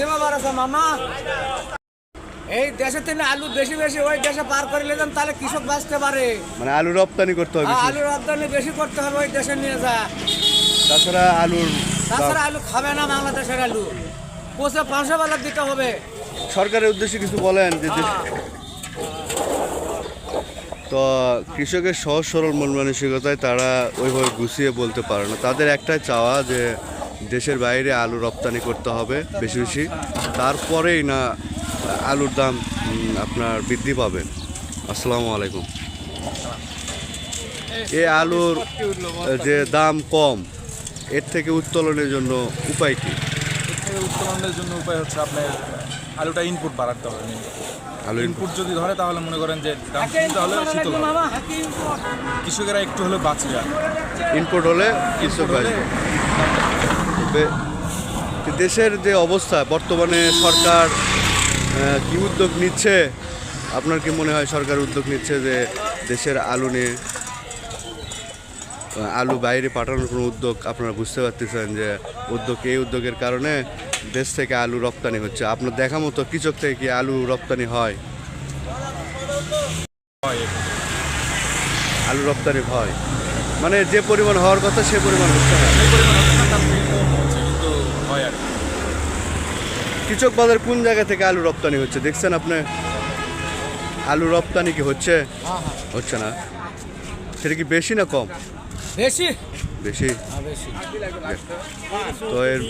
মামা? এই দেশে থেকে আলু বেশি বেশি ওই দেশে পার করে নিলাম তাহলে কৃষক বাঁচতে পারে। মানে আলু রপ্তানি করতে হবে আলু রপ্তানি বেশি করতে হবে ওই দেশে নিয়ে যা। তাছাড়া আলুর তাছাড়া আলু খাবে না বাংলাদেশের আলু। পচে পাঁচশো বেলা দিতে হবে। সরকারের উদ্দেশ্যে কিছু বলেন যে তো কৃষকের সহজ সরল মন মানসিকতায় তারা ওইভাবে গুছিয়ে বলতে পারে না। তাদের একটাই চাওয়া যে দেশের বাইরে আলু রপ্তানি করতে হবে বেশি বেশি। তারপরেই না আলুর দাম আপনার বৃদ্ধি পাবে। আসসালামু আলাইকুম। এ আলুর যে দাম কম এর থেকে উত্তোলনের জন্য উপায় কি? এর থেকে উত্তোলনের জন্য উপায় হচ্ছে আপনার আলুটা ইনপুট বাড়াতে হবে আলু ইনপুট যদি ধরে তাহলে মনে করেন যে দাম হলে শীতল হাকিম কৃষকেরা একটু হলেও বাঁচে যায় ইনপুট হলে কৃষক হলে আসবে বে- তো দেশের যে অবস্থা, বর্তমানে সরকার কি উদ্যোগ নিচ্ছে? আপনার কি মনে হয় সরকার উদ্যোগ নিচ্ছে যে দেশের আলু নিয়ে আলু বাইরে পাঠানোর কোনো উদ্যোগ আপনারা বুঝতে পারতেছেন যে উদ্যোগ এই উদ্যোগের কারণে দেশ থেকে আলু রপ্তানি হচ্ছে? আপনার দেখা মতো কৃষক থেকে কি আলু রপ্তানি হয়? আলু রপ্তানি হয়। মানে যে পরিমাণ হওয়ার কথা সে পরিমাণ হচ্ছে না এই পরিমাণ হচ্ছে না, তার থেকে কম হচ্ছে কিন্তু হয় আর কি। কৃষক বাজার কোন জায়গা থেকে আলু রপ্তানি হচ্ছে? দেখছেন আপনি? আলু রপ্তানি কি হচ্ছে? হচ্ছে না। সেটা কি বেশি না কম? বেশি? বেশি? বেশি। তো এর